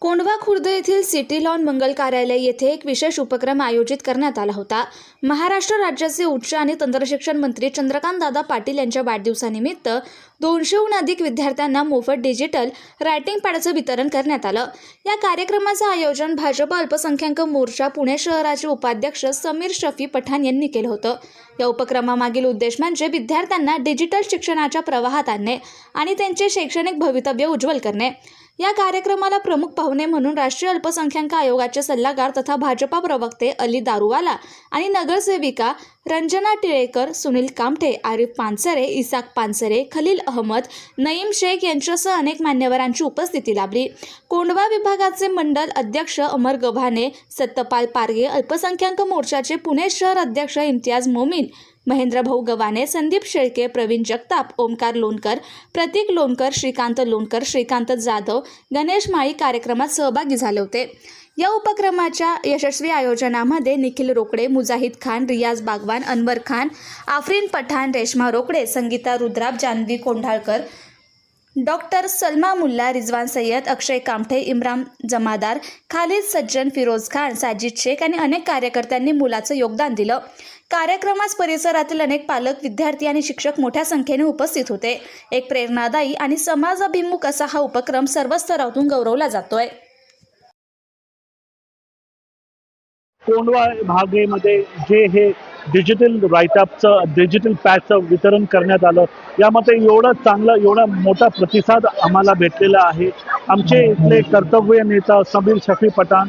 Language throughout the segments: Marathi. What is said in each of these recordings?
कोंडवा खुर्द येथील सिटी लॉन मंगल कार्यालय येथे एक विशेष उपक्रम आयोजित करण्यात आला होता. महाराष्ट्र राज्याचे उच्च आणि तंत्रशिक्षण मंत्री चंद्रकांत दादा पाटील यांच्या वाढदिवसानिमित्त दोनशेहून अधिक विद्यार्थ्यांना मोफत डिजिटल रायटिंग पॅडचं वितरण करण्यात आलं. या कार्यक्रमाचं आयोजन भाजप अल्पसंख्याक मोर्चा पुणे शहराचे उपाध्यक्ष समीर शफी पठाण यांनी केलं होतं. या उपक्रमामागील उद्देश म्हणजे विद्यार्थ्यांना डिजिटल शिक्षणाच्या प्रवाहात आणणे आणि त्यांचे शैक्षणिक भवितव्य उज्ज्वल करणे. या कार्यक्रमाला प्रमुख पाहुणे म्हणून राष्ट्रीय अल्पसंख्याक आयोगाचे सल्लागार तथा भाजपा प्रवक्ते अली दारुवाला आणि नगरसेविका रंजना टिळेकर सुनील कामठे आरिफ पानसरे इसाक पानसरे खलील अहमद नईम शेख यांच्यासह अनेक मान्यवरांची उपस्थिती लाभली. कोंडवा विभागाचे मंडल अध्यक्ष अमर गव्हाणे सत्यपाल पारगे अल्पसंख्याक मोर्चाचे पुणे शहर अध्यक्ष इम्तियाज मोमीन महेंद्र भाऊ गव्हाणे संदीप शेळके प्रवीण जगताप ओमकार लोणकर प्रतीक लोणकर श्रीकांत लोणकर श्रीकांत जाधव गणेश माळी कार्यक्रमात सहभागी झाले होते. या उपक्रमाच्या यशस्वी आयोजनामध्ये निखिल रोकडे मुजाहिद खान रियाज बागवान अनवर खान आफरीन पठाण रेश्मा रोकडे संगीता रुद्राब जान्हवी कोंढाळकर डॉक्टर सलमा मुल्ला रिजवान सय्यद अक्षय कामठे इम्रान जमादार खालिद सज्जन फिरोज खान साजिद शेख आणि अनेक कार्यकर्त्यांनी मुलाचं योगदान दिलं. कार्यक्रमास परिसरातील अनेक पालक विद्यार्थी आणि शिक्षक मोठ्या संख्येने उपस्थित होते. एक प्रेरणादायी आणि समाजाभिमुख असा हा उपक्रम सर्व स्तरातून गौरवला जातोय. कोंडवा भागेमध्ये जे हे डिजिटल रायटअपचं डिजिटल पॅचचं वितरण करण्यात आलं यामध्ये एवढं चांगलं एवढा मोठा प्रतिसाद आम्हाला भेटलेला आहे. आमचे इथले कर्तव्य नेता समीर शफी पठाण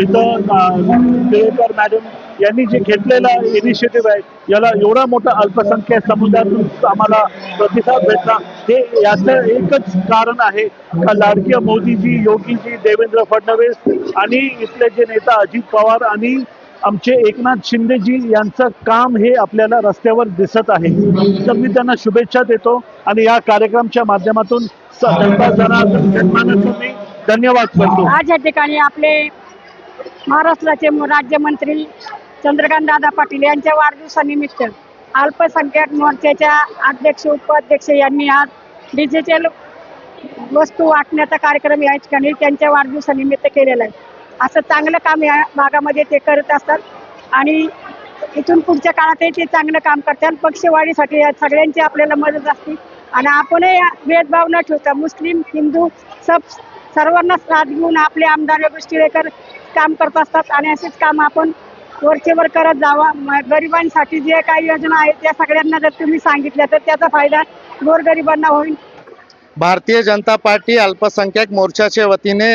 इथं अं, मॅडम यांनी जे घेतलेला इनिशिएटिव्ह आहे याला एवढा मोठा अल्पसंख्याक समुदायातून आम्हाला प्रतिसाद भेटला. हे याचं एकच कारण आहे का लाडक्या मोदीजी योगीजी देवेंद्र फडणवीस आणि इथले जे नेता अजित पवार आणि आमचे एकनाथ शिंदेजी यांचं काम हे आपल्याला रस्त्यावर दिसत आहे. तर मी त्यांना शुभेच्छा देतो आणि या कार्यक्रमच्या माध्यमातून धन्यवाद करतो. आज या ठिकाणी आपले महाराष्ट्राचे राज्यमंत्री चंद्रकांत दादा पाटील यांच्या वाढदिवसानिमित्त अल्पसंख्याक मोर्चाच्या अध्यक्ष उपाध्यक्ष यांनी आज डिजिटल वस्तू वाटण्याचा कार्यक्रम या ठिकाणी त्यांच्या वाढदिवसानिमित्त केलेला आहे. असं चांगलं काम या भागामध्ये ते करत असतात आणि इथून पुढच्या काळातही ते चांगलं काम करतात. पक्षवाढीसाठी या सगळ्यांची आपल्याला मदत असते. आणि आपणही भेदभाव न ठेवता मुस्लिम हिंदू सब सर्वांना साथ घेऊन आपले आमदार योगेश टिळेकर काम करत असतात आणि असेच काम आपण वरचेवर करत जावा. गरिबांसाठी जे काही योजना आहेत त्या सगळ्यांना जर तुम्ही सांगितल्या तर त्याचा फायदा गोरगरिबांना होईल. भारतीय जनता पार्टी अल्पसंख्याक मोर्चाच्या वतीने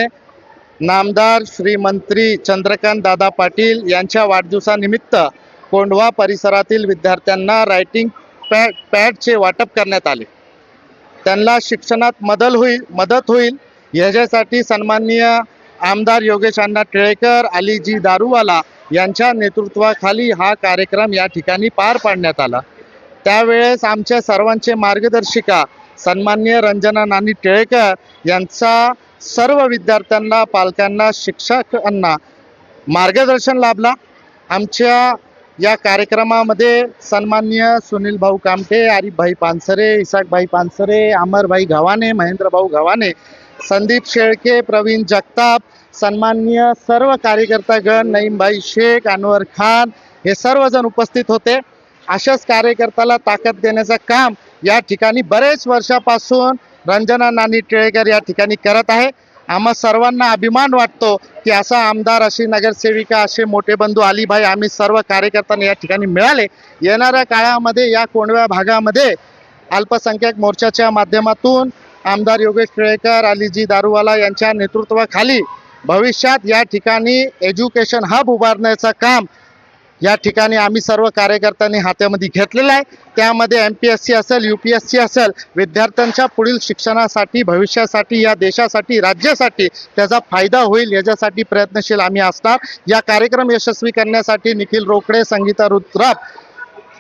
नामदार श्री मंत्री चंद्रकांत दादा पाटील यांच्या वाढदिवसानिमित्त कोंढवा परिसरातील विद्यार्थ्यांना रायटिंग पॅड पॅडचे वाटप करण्यात आले. त्यांना शिक्षणात मदल होईल मदत होईल. याच्यासाठी सन्माननीय आमदार योगेश अण्णा टिळेकर अलीजी दारूवाला यांच्या नेतृत्वाखाली हा कार्यक्रम या ठिकाणी पार पाडण्यात आला. त्यावेळेस आमच्या सर्वांचे मार्गदर्शिका सन्माननीय रंजना नानी टिळेकर यांचा सर्व विद्यार्थ्यांना पालकांना शिक्षकांना मार्गदर्शन लाभला. आमच्या या कार्यक्रमामध्ये सन्माननीय सुनील भाऊ कामठे आरिफभाई पानसरे इसाकभाई पानसरे अमरभाई गव्हाणे महेंद्रभाऊ गव्हाणे संदीप शेळके प्रवीण जगताप सन्माननीय सर्व कार्यकर्तागण नईमभाई शेख अनवर खान हे सर्वजण उपस्थित होते. अशाच कार्यकर्त्याला ताकद देण्याचं काम या ठिकाणी बरेच वर्षापासून रंजना नानी टिळेकर या ठिकाणी करत आहे. आम्हा सर्वांना अभिमान वाटतो की असा आमदार अशी नगरसेविका असे मोठे बंधू अलीभाई आम्ही सर्व कार्यकर्त्यांना या ठिकाणी मिळाले. येणाऱ्या काळामध्ये या कोंडव्या भागामध्ये अल्पसंख्याक मोर्चाच्या माध्यमातून आमदार योगेश टिळेकर अलीजी दारूवाला यांच्या नेतृत्वाखाली भविष्यात या ठिकाणी एज्युकेशन हब उभारण्याचं काम या ठिकाणी आम्ही सर्व कार्यकर्त्यांनी हातामध्ये घेतलेलं आहे. त्यामध्ये एम पी एस सी असेल यू पी एस सी असेल विद्यार्थ्यांच्या पुढील शिक्षणासाठी भविष्यासाठी या देशासाठी राज्यासाठी त्याचा फायदा होईल याच्यासाठी प्रयत्नशील आम्ही असणार. या कार्यक्रम यशस्वी करण्यासाठी निखिल रोकडे संगीता रुद्राप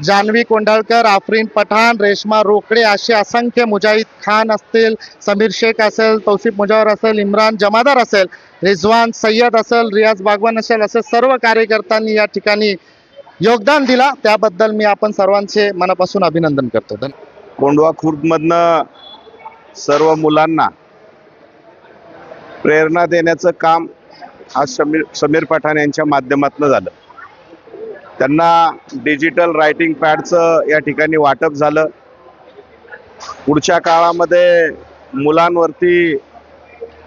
जान्हवी कोंडाळकर आफरीन पठाण रेश्मा रोकडे असे असंख्य मुजाहिद खान असतील समीर शेख असेल तौसिफ मुजावर असेल इम्रान जमादार असेल रिझवान सय्यद असेल रियाज बागवान असेल असे सर्व कार्यकर्त्यांनी या ठिकाणी योगदान दिला. त्याबद्दल मी आपण सर्वांचे मनापासून अभिनंदन करतो. धन्यवाद कोंडवा खुर्दमधनं सर्व मुलांना प्रेरणा देण्याचं काम आज समीर समीर पठाण यांच्या माध्यमातून झालं. त्यांना डिजिटल रायटिंग पॅडचं या ठिकाणी वाटप झालं. पुढच्या काळामध्ये मुलांवरती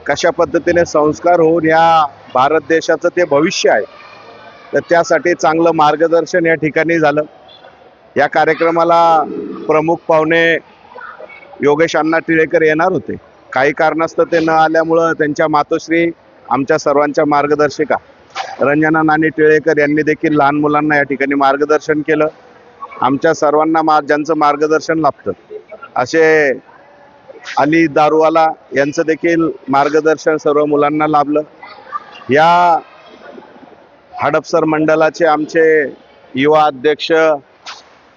कशा पद्धतीने संस्कार होऊन या भारत देशाचं ते भविष्य आहे तर त्यासाठी चांगलं मार्गदर्शन या ठिकाणी झालं. या कार्यक्रमाला प्रमुख पाहुणे योगेश अण्णा टिळेकर येणार होते. काही कारणास्तव ते न आल्यामुळं त्यांच्या मातोश्री आमच्या सर्वांच्या मार्गदर्शिका रंजना नानी टिळेकर यांनी देखील लहान मुलांना या ठिकाणी मार्गदर्शन केलं. आमच्या सर्वांना मा ज्यांचं मार्गदर्शन लाभतं. असे अली दारूवाला यांचं देखील मार्गदर्शन सर्व मुलांना लाभलं. या हडपसर मंडळाचे आमचे युवा अध्यक्ष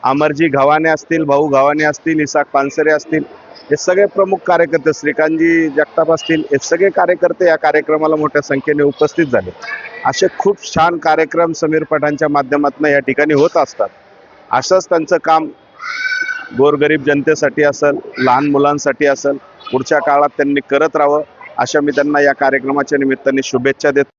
अमरजी घवाने असतील भाऊ घवाने असतील इसाक पानसरे असतील हे सगळे प्रमुख कार्यकर्ते श्रीकांतजी जगताप असतील हे सगळे कार्यकर्ते या कार्यक्रमाला मोठ्या संख्येने उपस्थित झाले. असे खूप छान कार्यक्रम समीर पटांच्या माध्यमातून या ठिकाणी होत असतात. असंच त्यांचं काम गोरगरीब जनतेसाठी असेल लहान मुलांसाठी असेल पुढच्या काळात त्यांनी करत राहावं अशा मी त्यांना या कार्यक्रमाच्या निमित्ताने शुभेच्छा देतो.